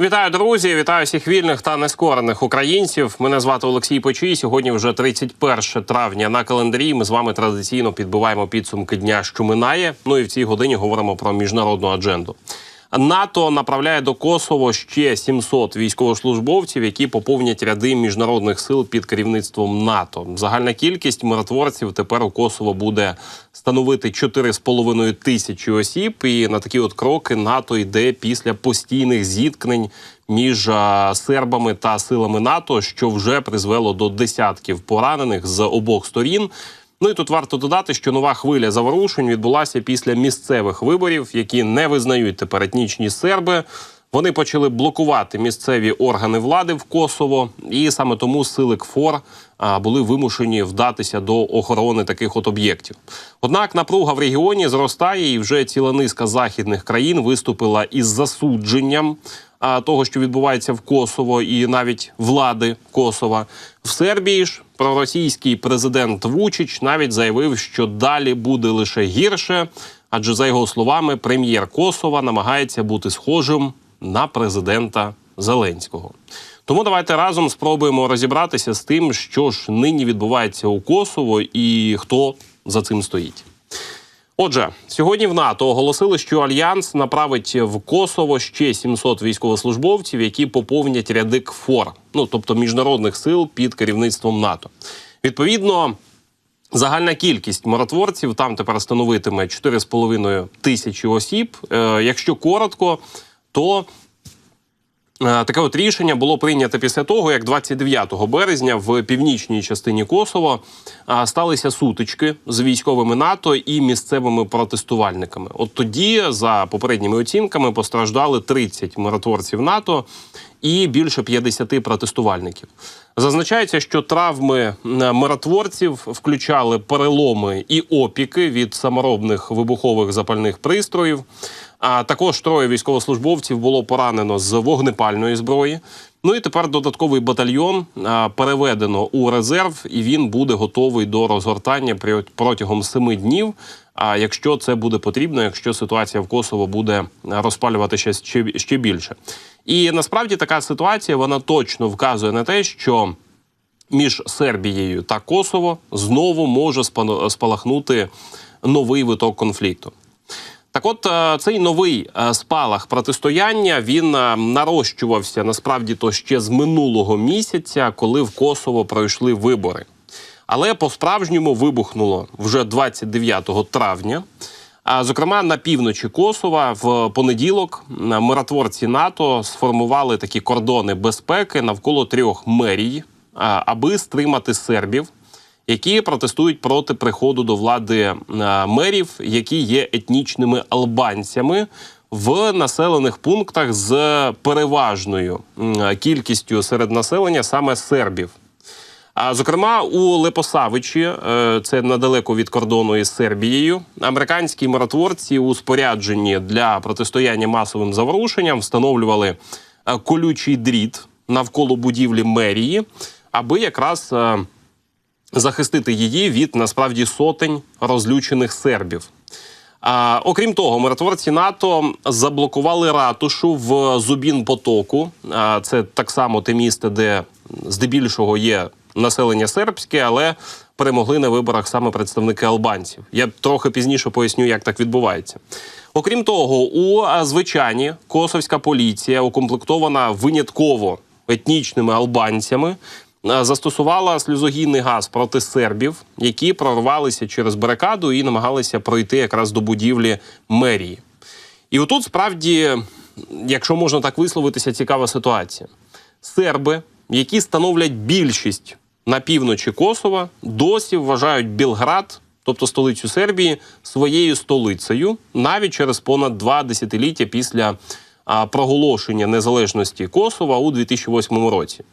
Вітаю, друзі! Вітаю всіх вільних та нескорених українців. Мене звати Олексій Почій. Сьогодні вже 31 травня на календарі. Ми з вами традиційно підбиваємо підсумки дня, що минає. Ну і в цій годині говоримо про міжнародну адженду. НАТО направляє до Косово ще 700 військовослужбовців, які поповнять ряди міжнародних сил під керівництвом НАТО. Загальна кількість миротворців тепер у Косово буде становити 4,5 тисячі осіб. І на такі от кроки НАТО йде після постійних зіткнень між сербами та силами НАТО, що вже призвело до десятків поранених з обох сторін. Ну і тут варто додати, що нова хвиля заворушень відбулася після місцевих виборів, які не визнають тепер етнічні серби. Вони почали блокувати місцеві органи влади в Косово, і саме тому сили КФОР були вимушені вдатися до охорони таких от об'єктів. Однак напруга в регіоні зростає, і вже ціла низка західних країн виступила із засудженням того, що відбувається в Косово, і навіть влади Косова в Сербії ж проросійський президент Вучич навіть заявив, що далі буде лише гірше. Адже за його словами, прем'єр Косова намагається бути схожим на президента Зеленського. Тому давайте разом спробуємо розібратися з тим, що ж нині відбувається у Косово і хто за цим стоїть. Отже, сьогодні в НАТО оголосили, що альянс направить в Косово ще 700 військовослужбовців, які поповнять ряди КФОР, ну тобто міжнародних сил під керівництвом НАТО. Відповідно, загальна кількість миротворців там тепер становитиме 4,5 тисячі осіб. Е, якщо коротко, то Е, Таке от рішення було прийнято після того, як 29 березня в північній частині Косово сталися сутички з військовими НАТО і місцевими протестувальниками. От тоді, за попередніми оцінками, постраждали 30 миротворців НАТО і більше 50 протестувальників. Зазначається, що травми е, миротворців включали переломи і опіки від саморобних вибухових запальних пристроїв. А також троє військовослужбовців було поранено з вогнепальної зброї. Ну і тепер додатковий батальйон переведено у резерв, і він буде готовий до розгортання протягом семи днів. А якщо це буде потрібно, якщо ситуація в Косово буде а, розпалюватися ще, ще більше, і насправді така ситуація вона точно вказує на те, що між Сербією та Косово знову може спалахнути новий виток конфлікту. Так, от е, цей новий е, спалах протистояння він е, нарощувався насправді то ще з минулого місяця, коли в Косово пройшли вибори. Але по-справжньому вибухнуло вже 29 травня. А зокрема, на півночі Косова в понеділок миротворці НАТО сформували такі кордони безпеки навколо трьох мерій, аби стримати сербів, які протестують проти приходу до влади е, мерів, які є етнічними албанцями в населених пунктах з переважною кількістю серед населення саме сербів. А зокрема, у Лепосавичі, е, це недалеко від кордону із Сербією, американські миротворці у спорядженні для протистояння масовим заворушенням встановлювали е, колючий дріт навколо будівлі мерії, аби якраз захистити її від насправді сотень розлючених сербів. А, окрім того, миротворці НАТО заблокували ратушу в Зубін Потоку. А, це так само те місце, де здебільшого є населення сербське, але перемогли на виборах саме представники албанців. Я трохи пізніше поясню, як так відбувається. Окрім того, у звичайні косовська поліція укомплектована винятково етнічними албанцями. Е, Застосувала сльозогінний газ проти сербів, які прорвалися через барикаду і намагалися пройти якраз до будівлі мерії. І отут справді, якщо можна так висловитися, цікава ситуація. Серби, які становлять більшість на півночі Косова, досі вважають Білград, тобто столицю Сербії, своєю столицею навіть через понад два десятиліття після а, проголошення незалежності Косова у 2008 році.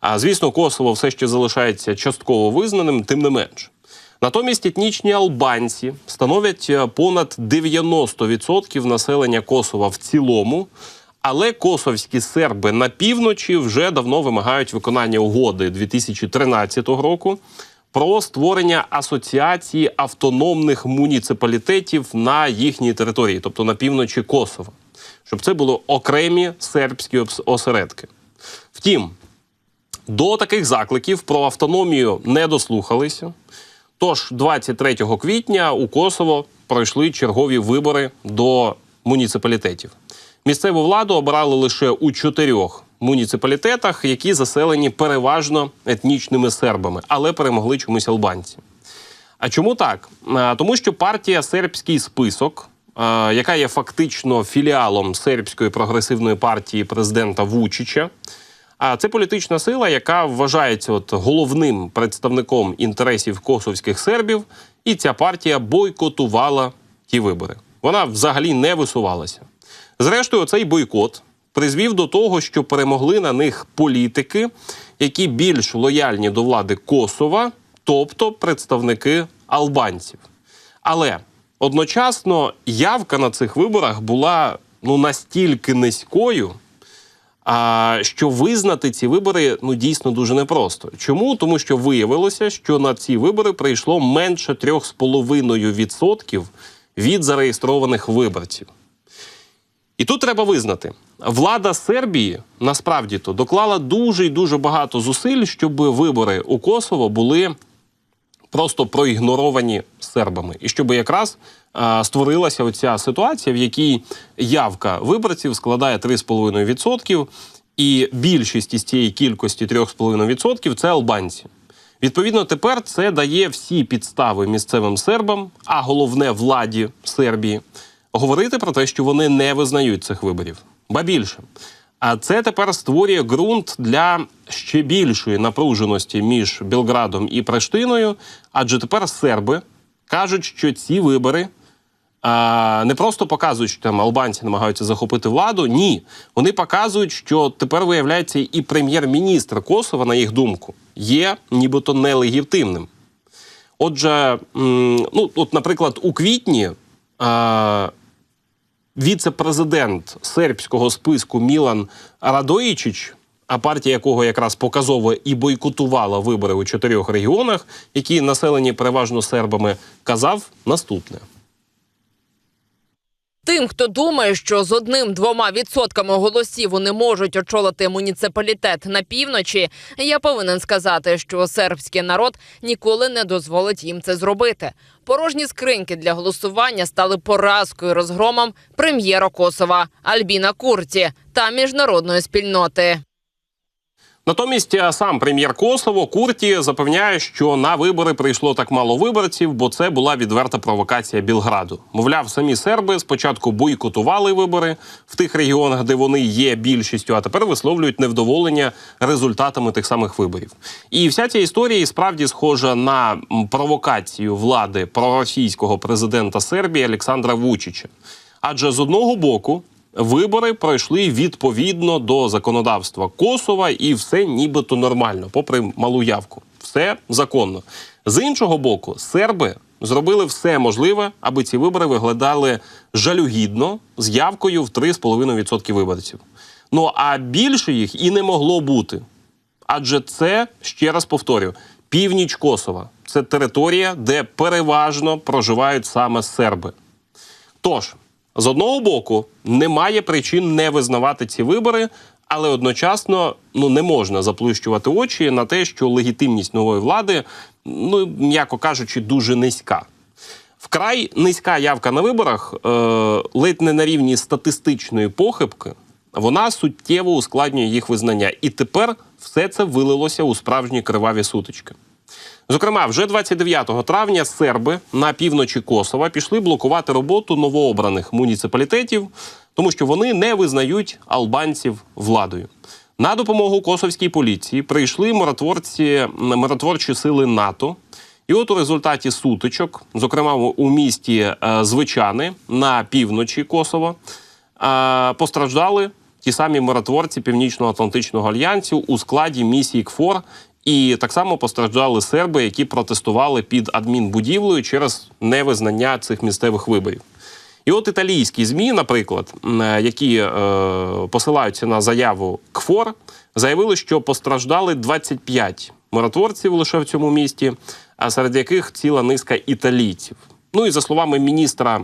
А звісно, Косово все ще залишається частково визнаним, тим не менш. Натомість етнічні албанці становлять е, понад 90% населення Косова в цілому. Але косовські серби на півночі вже давно вимагають виконання угоди 2013 року про створення асоціації автономних муніципалітетів на їхній території, тобто на півночі Косова. щоб це були окремі сербські осередки. Втім, до таких закликів про автономію не дослухалися. Тож 23 квітня у Косово пройшли чергові вибори до муніципалітетів. Місцеву владу обирали лише у чотирьох муніципалітетах, які заселені переважно етнічними сербами, але перемогли чомусь албанці. А чому так? Тому що партія Сербський список, яка є фактично філіалом сербської прогресивної партії президента Вучича, а це політична сила, яка вважається от головним представником інтересів косовських сербів, і ця партія бойкотувала ті вибори. Вона взагалі не висувалася. Зрештою, цей бойкот призвів до того, що перемогли на них політики, які більш лояльні до влади Косова, тобто представники албанців. Але одночасно явка на цих виборах була ну настільки низькою, а, що визнати ці вибори ну дійсно дуже непросто. Чому? Тому що виявилося, що на ці вибори прийшло менше 3,5% від зареєстрованих виборців. І тут треба визнати, влада Сербії насправді то доклала дуже і дуже багато зусиль, щоб вибори у Косово були просто проігноровані сербами, і щоб якраз е, створилася оця ситуація, в якій явка виборців складає 3,5%, і більшість із цієї кількості 3,5% – це албанці. Відповідно, тепер це дає всі підстави місцевим сербам, а головне владі Сербії, говорити про те, що вони не визнають цих виборів. Ба більше. А це тепер створює ґрунт для ще більшої напруженості між Білградом і Прештиною, адже тепер серби кажуть, що ці вибори не просто показують, що там албанці намагаються захопити владу. Ні, вони показують, що тепер виявляється і прем'єр-міністр Косова, на їх думку, є нібито нелегітимним. Отже, ну от, наприклад, у квітні. Віце-президент сербського списку Мілан Радоїчич, а партія якого якраз показово і бойкотувала вибори у чотирьох регіонах, які населені переважно сербами, казав наступне. Тим, хто думає, що з одним-двома відсотками голосів вони можуть очолити муніципалітет на півночі, я повинен сказати, що сербський народ ніколи не дозволить їм це зробити. Порожні скриньки для голосування стали поразкою розгромом прем'єра Косова Альбіна Курті та міжнародної спільноти. Натомість е, сам прем'єр Косово Курті запевняє, що на вибори прийшло так мало виборців, бо це була відверта провокація Білграду. Мовляв, самі серби спочатку бойкотували вибори в тих регіонах, де вони є більшістю, а тепер висловлюють невдоволення результатами тих самих виборів. І вся ця історія справді схожа на провокацію влади проросійського президента Сербії Олександра Вучича. Адже з одного боку вибори пройшли відповідно до законодавства Косова, і все нібито нормально, попри малу явку. Все законно. З іншого боку, серби зробили все можливе, аби ці вибори виглядали жалюгідно з явкою в 3,5% виборців. Ну а більше їх і не могло бути. Адже це, ще раз повторю, північ Косова. Це територія, де переважно проживають саме серби. Тож, з одного боку, немає причин не визнавати ці вибори, але одночасно ну не можна заплющувати очі на те, що легітимність нової влади, ну м'яко кажучи, дуже низька. Вкрай низька явка на виборах, е, ледь не на рівні статистичної похибки, вона суттєво ускладнює їх визнання. І тепер все це вилилося у справжні криваві сутички. Зокрема, вже 29 травня серби на півночі Косова пішли блокувати роботу новообраних муніципалітетів, тому що вони не визнають албанців владою. На допомогу косовській поліції прийшли миротворці, миротворчі сили НАТО. І от у результаті сутичок, зокрема у місті е, Звичани на півночі Косова, е, постраждали ті самі миротворці Північно-Атлантичного альянсу у складі місії КФОР. І так само постраждали серби, які протестували під адмінбудівлею через невизнання цих місцевих виборів. І от італійські змі, наприклад, е, які е, посилаються на заяву КФОР, заявили, що постраждали 25 миротворців лише в цьому місті, а серед яких ціла низка італійців. Ну і за словами міністра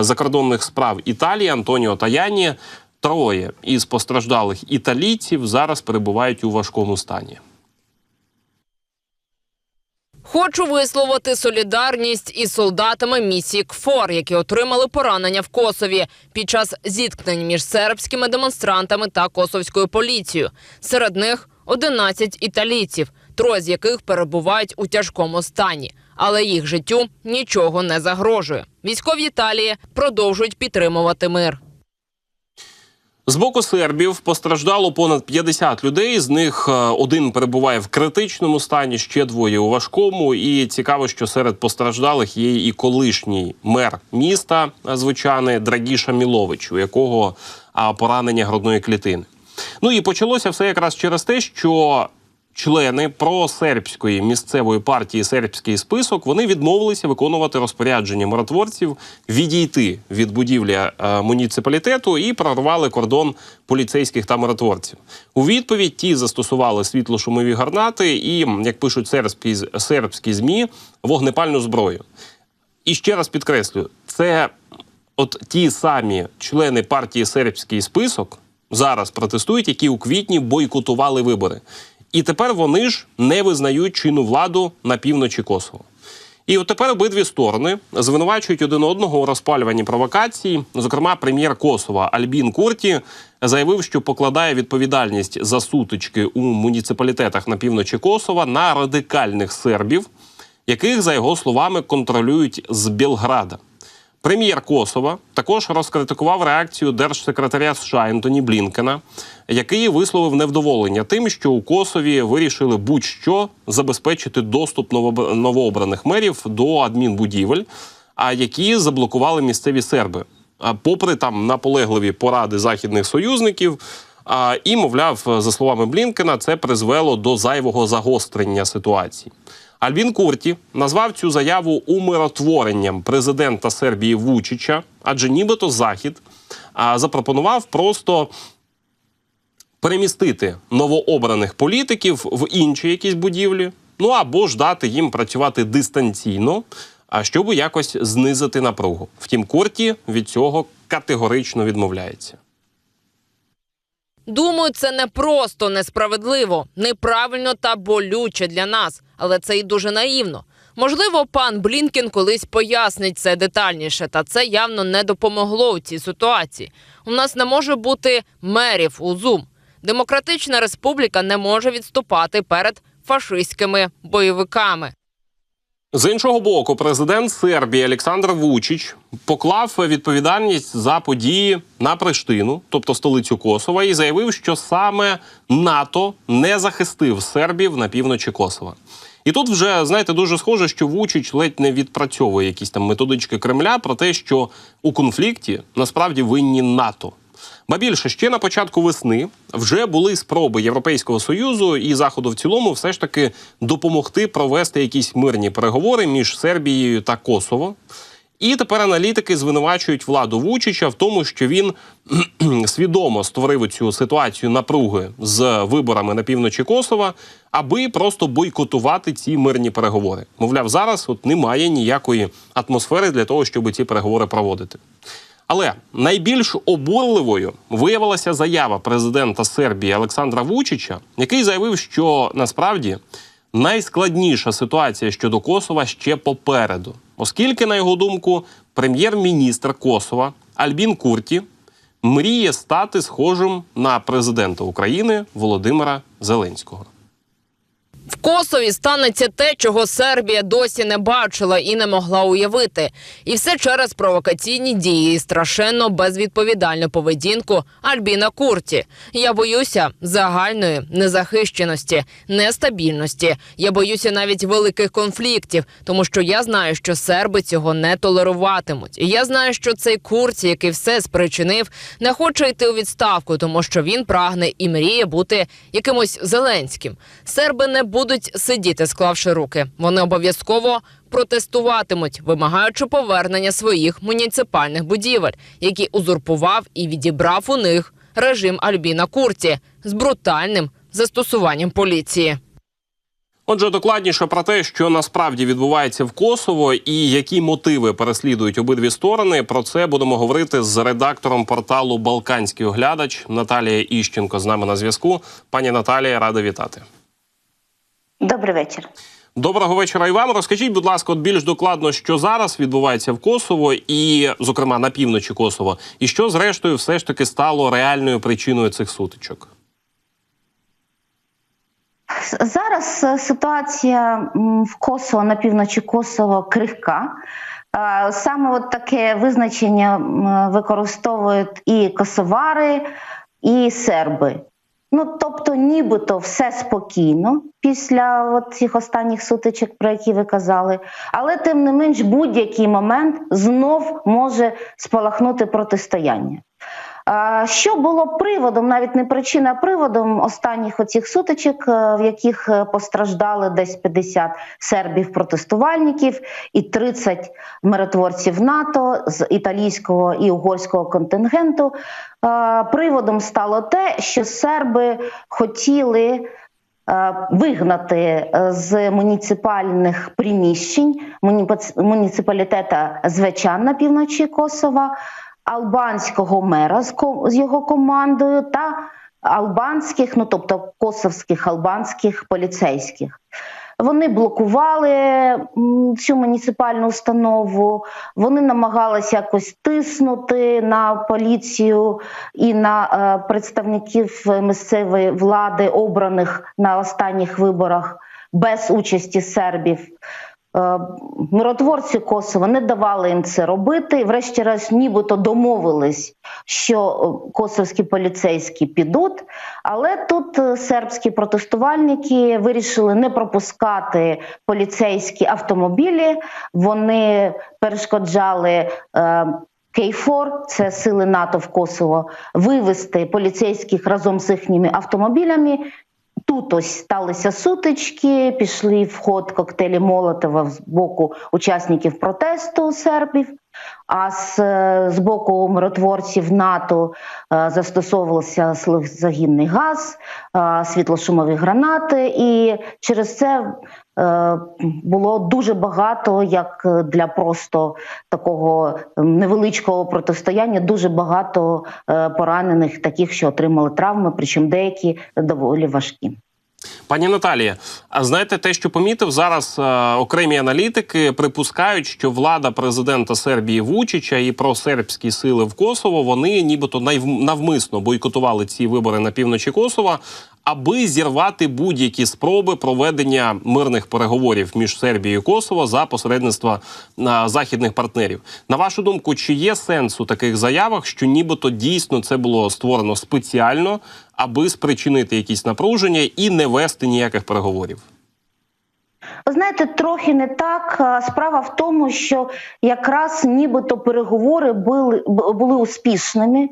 закордонних справ Італії Антоніо Таяні, Троє із постраждалих італійців зараз перебувають у важкому стані. Хочу висловити солідарність із солдатами місії КФОР, які отримали поранення в Косові під час зіткнень між сербськими демонстрантами та косовською поліцією. Серед них 11 італійців, троє з яких перебувають у тяжкому стані, але їх життю нічого не загрожує. Військові Італії продовжують підтримувати мир. З боку сербів постраждало понад 50 людей. З них е, один перебуває в критичному стані, ще двоє у важкому. І цікаво, що серед постраждалих є і колишній мер міста, е, звичайний Драгіша Мілович, у якого поранення грудної клітини. Ну і почалося все якраз через те, що члени просербської місцевої партії сербський список вони відмовилися виконувати розпорядження миротворців відійти від будівлі е, муніципалітету і прорвали кордон поліцейських та миротворців. У відповідь ті застосували світлошумові гарнати і, як пишуть сербські, сербські змі, вогнепальну зброю. І ще раз підкреслюю, це от ті самі члени партії сербський список зараз протестують, які у квітні бойкотували вибори. І тепер вони ж не визнають чинну владу на півночі Косово. І от тепер обидві сторони звинувачують один одного у розпалюванні провокацій. Зокрема, прем'єр Косова Альбін Курті заявив, що покладає відповідальність за сутички у муніципалітетах на півночі Косова на радикальних сербів, яких, за його словами, контролюють з Білграда. Прем'єр Косова також розкритикував реакцію держсекретаря США Ентоні Блінкена, який висловив невдоволення тим, що у Косові вирішили будь-що забезпечити доступ новообраних мерів до адмінбудівель, а які заблокували місцеві серби. Попри там наполегливі поради західних союзників. І, мовляв, за словами Блінкена, це призвело до зайвого загострення ситуації. Альбін Курті назвав цю заяву умиротворенням президента Сербії Вучича, адже нібито Захід а, запропонував просто перемістити новообраних політиків в інші якісь будівлі, ну або ж дати їм працювати дистанційно, а щоб якось знизити напругу. Втім, Курті від цього категорично відмовляється. Думаю, це не просто несправедливо, неправильно та болюче для нас, але це і дуже наївно. Можливо, пан Блінкен колись пояснить це детальніше, та це явно не допомогло у цій ситуації. У нас не може бути мерів у Зум. Демократична республіка не може відступати перед фашистськими бойовиками. З іншого боку, президент Сербії Олександр Вучич поклав відповідальність за події на Приштину, тобто столицю Косова, і заявив, що саме НАТО не захистив сербів на півночі Косова. І тут вже знаєте дуже схоже, що Вучич ледь не відпрацьовує якісь там методички Кремля про те, що у конфлікті насправді винні НАТО. Ба більше ще на початку весни вже були спроби Європейського союзу і заходу в цілому, все ж таки допомогти провести якісь мирні переговори між Сербією та Косово. І тепер аналітики звинувачують владу Вучича в тому, що він свідомо створив цю ситуацію напруги з виборами на півночі Косова, аби просто бойкотувати ці мирні переговори. Мовляв, зараз от немає ніякої атмосфери для того, щоб ці переговори проводити. Але найбільш обурливою виявилася заява президента Сербії Олександра Вучича, який заявив, що насправді найскладніша ситуація щодо Косова ще попереду, оскільки, на його думку, прем'єр-міністр Косова Альбін Курті мріє стати схожим на президента України Володимира Зеленського. В Косові станеться те, чого Сербія досі не бачила і не могла уявити. І все через провокаційні дії і страшенно безвідповідальну поведінку Альбіна Курті. Я боюся загальної незахищеності, нестабільності. Я боюся навіть великих конфліктів, тому що я знаю, що серби цього не толеруватимуть. І я знаю, що цей Курті, який все спричинив, не хоче йти у відставку, тому що він прагне і мріє бути якимось Зеленським. Серби не будуть сидіти, склавши руки. Вони обов'язково протестуватимуть, вимагаючи повернення своїх муніципальних будівель, які узурпував і відібрав у них режим Альбіна Курті з брутальним застосуванням поліції. Отже, докладніше про те, що насправді відбувається в Косово, і які мотиви переслідують обидві сторони. Про це будемо говорити з редактором порталу Балканський оглядач Наталія Іщенко з нами на зв'язку. Пані Наталія, рада вітати. Добрий вечір. Доброго вечора і вам. Розкажіть, будь ласка, от більш докладно, що зараз відбувається в Косово, і, зокрема, на півночі Косово, і що зрештою все ж таки стало реальною причиною цих сутичок. Зараз е, ситуація в Косово на півночі Косово крихка. Е, Саме от таке визначення використовують і косовари, і серби. Ну, тобто, нібито все спокійно після цих останніх сутичок, про які ви казали, але тим не менш будь-який момент знов може спалахнути протистояння. Що було приводом, навіть не причина, а приводом останніх оцих сутичок, е, в яких е, постраждали десь 50 сербів-протестувальників і 30 миротворців НАТО з італійського і угорського контингенту. Е, Приводом стало те, що серби хотіли. Вигнати з муніципальних приміщень муніципалітета Звечан на півночі Косова албанського мера з, його командою та албанських, ну тобто косовських албанських поліцейських. Вони блокували цю муніципальну установу, вони намагалися якось тиснути на поліцію і на е, представників місцевої влади, обраних на останніх виборах без участі сербів. Е, Миротворці Косова не давали їм це робити. Врешті-решт, нібито домовились, що е, косовські поліцейські підуть. Але тут е, сербські протестувальники вирішили не пропускати поліцейські автомобілі. Вони перешкоджали. Кейфор, це сили НАТО в Косово, вивести поліцейських разом з їхніми автомобілями. Тут ось сталися сутички, пішли в ход коктейлі Молотова з боку учасників протесту сербів. А з, е, з боку миротворців НАТО е, застосовувався сльозогінний газ, е, світлошумові гранати, і через це було дуже багато, як для просто такого невеличкого протистояння, дуже багато поранених, таких, що отримали травми, причому деякі доволі важкі. Пані Наталія, а знаєте, те, що помітив зараз е, окремі аналітики, припускають, що влада президента Сербії Вучича і просербські сили в Косово вони нібито найв- навмисно бойкотували ці вибори на півночі Косова, аби зірвати будь-які спроби проведення мирних переговорів між Сербією і Косово за посередництва на західних партнерів. На вашу думку, чи є сенс у таких заявах, що нібито дійсно це було створено спеціально, аби спричинити якісь напруження і не вести ніяких переговорів? Знаєте, трохи не так. Справа в тому, що якраз нібито переговори були, були успішними.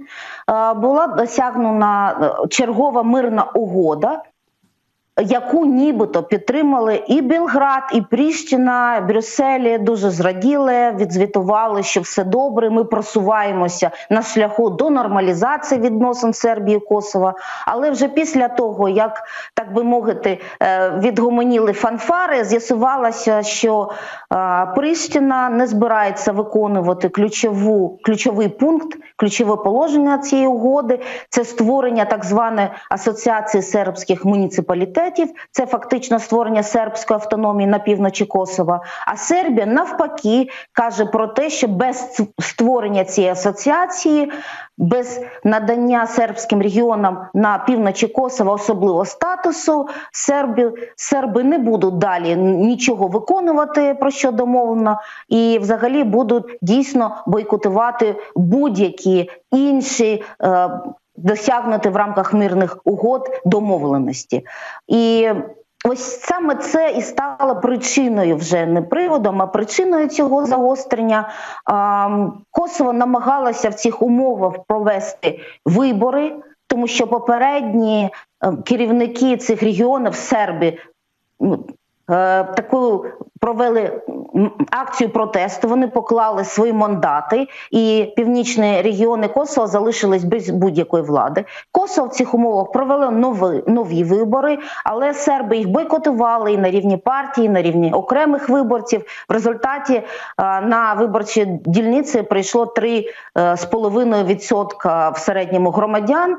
Була досягнена е, чергова мирна угода. Яку нібито підтримали і Білград, і Пріщина, Брюсселі дуже зраділи, відзвітували, що все добре. Ми просуваємося на шляху до нормалізації відносин Сербії і Косова. Але вже після того, як так би мовити, е, відгомоніли фанфари, з'ясувалося, що е, Прищина не збирається виконувати ключову ключовий пункт, ключове положення цієї угоди. Це створення так званої асоціації сербських муніципалітетів. Це фактично створення сербської автономії на півночі Косова. А Сербія навпаки каже про те, що без створення цієї асоціації, без надання сербським регіонам на півночі Косова особливого статусу, серби, серби не будуть далі нічого виконувати, про що домовлено, і взагалі будуть дійсно бойкотувати будь-які інші. Е, досягнути в рамках мирних угод домовленості. І ось саме це і стало причиною вже не приводом, а причиною цього загострення. Косово намагалося в цих умовах провести вибори, тому що попередні е, керівники цих регіонів серби. Е, таку провели акцію протесту. Вони поклали свої мандати, і північні регіони Косово залишились без будь-якої влади. Косово в цих умовах провели нові, нові вибори, але серби їх бойкотували і на рівні партії, і на рівні окремих виборців. В результаті е, на виборчі дільниці прийшло 3,5% в середньому громадян.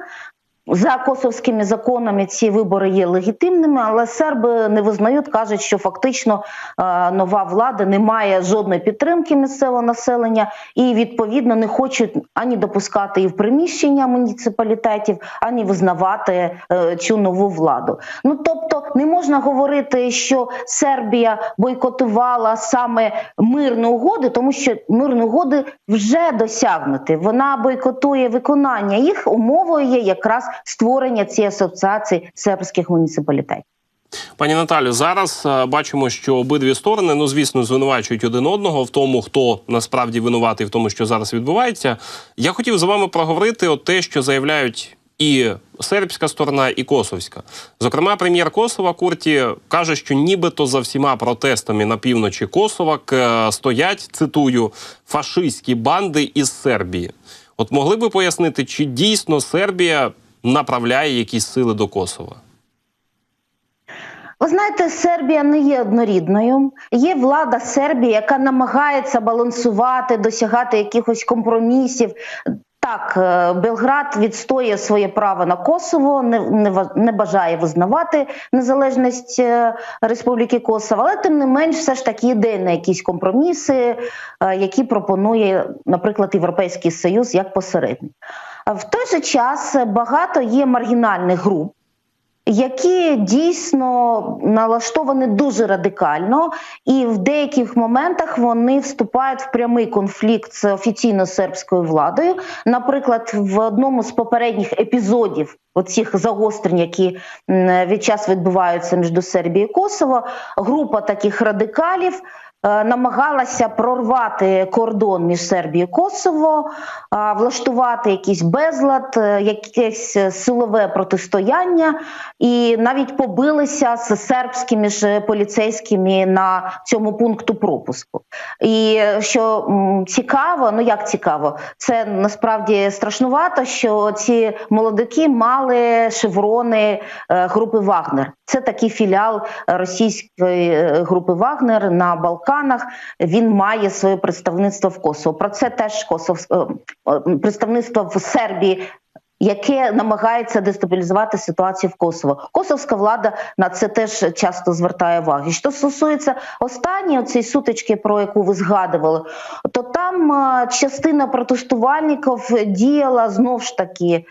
За косовськими законами ці вибори є легітимними, але серби не визнають, кажуть, що фактично е, нова влада не має жодної підтримки місцевого населення і відповідно не хочуть ані допускати її в приміщення муніципалітетів, ані визнавати е, цю нову владу. Ну тобто не можна говорити, що Сербія бойкотувала саме мирну угоду, тому що мирні угоди вже досягнуті. Вона бойкотує виконання їх умовою є якраз створення цієї асоціації сербських муніципалітетів. Пані Наталю, зараз е, бачимо, що обидві сторони, ну звісно, звинувачують один одного в тому, хто насправді винуватий в тому, що зараз відбувається. Я хотів з вами проговорити от те, що заявляють і сербська сторона, і косовська. Зокрема, прем'єр Косова Курті каже, що нібито за всіма протестами на півночі Косова к- стоять цитую фашистські банди із Сербії. От могли би пояснити, чи дійсно Сербія направляє якісь сили до Косова? Ви знаєте, Сербія не є однорідною. Є влада Сербії, яка намагається балансувати, досягати якихось компромісів. Так, е, Белград відстоює своє право на Косово, не, не, не бажає визнавати незалежність е, Республіки Косово, але тим не менш, все ж таки йде на якісь компроміси, е, які пропонує, наприклад, Європейський Союз як посередник. В той же час багато є маргінальних груп які дійсно налаштовані дуже радикально, і в деяких моментах вони вступають в прямий конфлікт з офіційно сербською владою. Наприклад, в одному з попередніх епізодів оцих загострень, які від час відбуваються між Сербією і Косово, група таких радикалів. Е, Намагалася прорвати кордон між Сербією і Косово, влаштувати якийсь безлад, е, якесь е, силове протистояння, і навіть побилися з сербськими ж поліцейськими на цьому пункту пропуску. І е, що цікаво, ну як цікаво, це насправді страшнувато, що ці молодики мали шеврони е, групи Вагнер. Це такий філіал російської е, групи Вагнер на Балканах. Він має своє представництво в Косово. Про це теж Косов е, е, представництво в Сербії яке намагається дестабілізувати ситуацію в Косово. Косовська влада на це теж часто звертає увагу. Що стосується останньої цієї сутички, про яку ви згадували, то там е, частина протестувальників діяла знов ж таки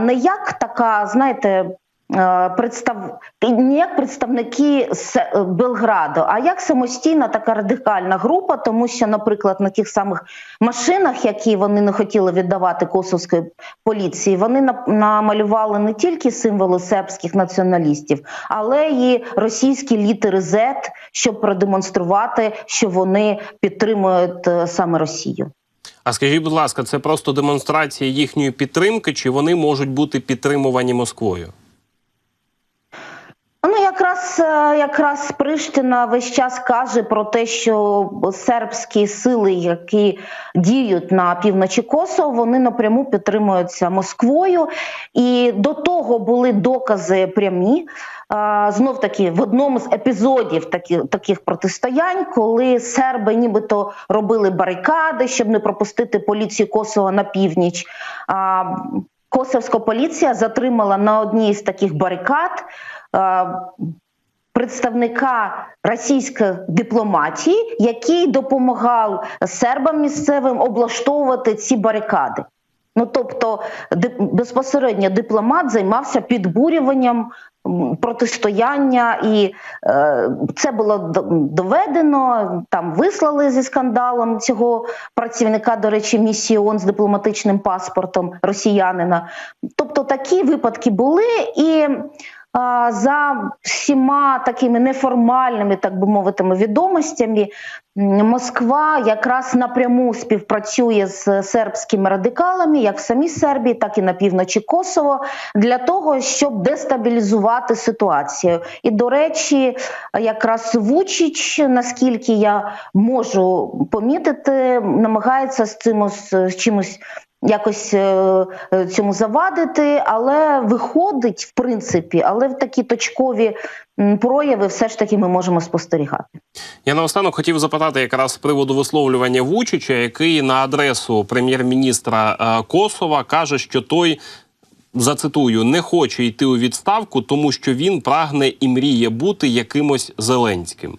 не як така, знаєте. Е, Представ не як представники С- Белграду, а як самостійна така радикальна група, тому що, наприклад, на тих самих машинах, які вони не хотіли віддавати косовської поліції, вони на- намалювали не тільки символи сербських націоналістів, але й російські літери Z, щоб продемонструвати, що вони підтримують е, саме Росію. А скажіть, будь ласка, це просто демонстрація їхньої підтримки, чи вони можуть бути підтримувані Москвою? Якраз е, якраз Приштина весь час каже про те, що сербські сили, які діють на півночі Косово, вони напряму підтримуються Москвою. І до того були докази прямі. Знов таки в одному з епізодів такі, таких протистоянь, коли серби нібито робили барикади, щоб не пропустити поліцію Косова на північ. Косовська поліція затримала на одній з таких барикад е, представника російської дипломатії, який допомагав сербам місцевим облаштовувати ці барикади. Ну тобто, безпосередньо дипломат займався підбурюванням протистояння, і е, це було доведено. Там вислали зі скандалом цього працівника, до речі, місії ООН з дипломатичним паспортом росіянина. Тобто такі випадки були, і за всіма такими неформальними, так би мовити, відомостями, Москва якраз напряму співпрацює з сербськими радикалами, як в самій Сербії, так і на півночі Косово, для того, щоб дестабілізувати ситуацію. І до речі, якраз Вучич, наскільки я можу помітити, намагається з цим з чимось. Якось е, е, цьому завадити, але виходить в принципі, але в такі точкові прояви все ж таки ми можемо спостерігати. Я наостанок хотів запитати якраз з приводу висловлювання Вучича, який на адресу прем'єр-міністра е, Косова каже, що той. Зацитую, не хоче йти у відставку, тому що він прагне і мріє бути якимось Зеленським.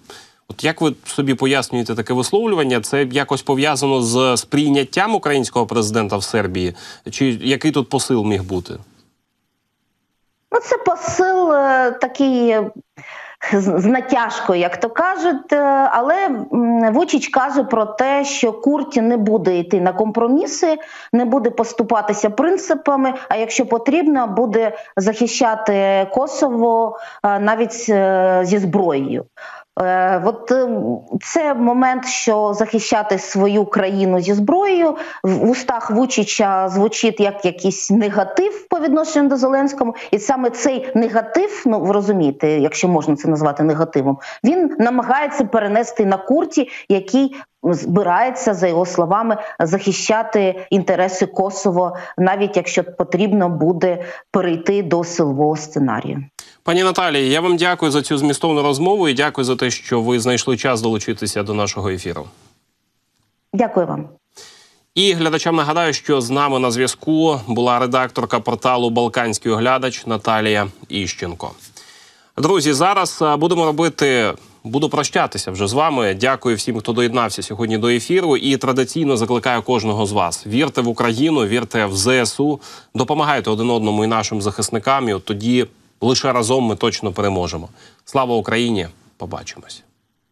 От як ви собі пояснюєте таке висловлювання? Це якось пов'язано з сприйняттям українського президента в Сербії? Чи який тут посил міг бути? Ну, це посил е, такий е, з натяжкою, як то кажуть. е, Але Вучич каже про те, що Курті не буде йти на компроміси, не буде поступатися принципами. А якщо потрібно, буде захищати Косово навіть зі зброєю. Е, От е, це момент, що захищати свою країну зі зброєю. В устах Вучича звучить як якийсь негатив по відношенню до Зеленського, і саме цей негатив, ну ви розумієте, якщо можна це назвати негативом, він намагається перенести на курті, який збирається за його словами захищати інтереси Косово, навіть якщо потрібно буде перейти до силового сценарію. Пані Наталії, я вам дякую за цю змістовну розмову і дякую за те, що ви знайшли час долучитися до нашого ефіру. Дякую вам. І глядачам нагадаю, що з нами на зв'язку була редакторка порталу Балканський оглядач Наталія Іщенко. Друзі, зараз будемо робити. Буду прощатися вже з вами. Дякую всім, хто доєднався сьогодні до ефіру. І традиційно закликаю кожного з вас: вірте в Україну, вірте в ЗСУ, допомагайте один одному і нашим захисникам. І от тоді лише разом ми точно переможемо. Слава Україні! Побачимось.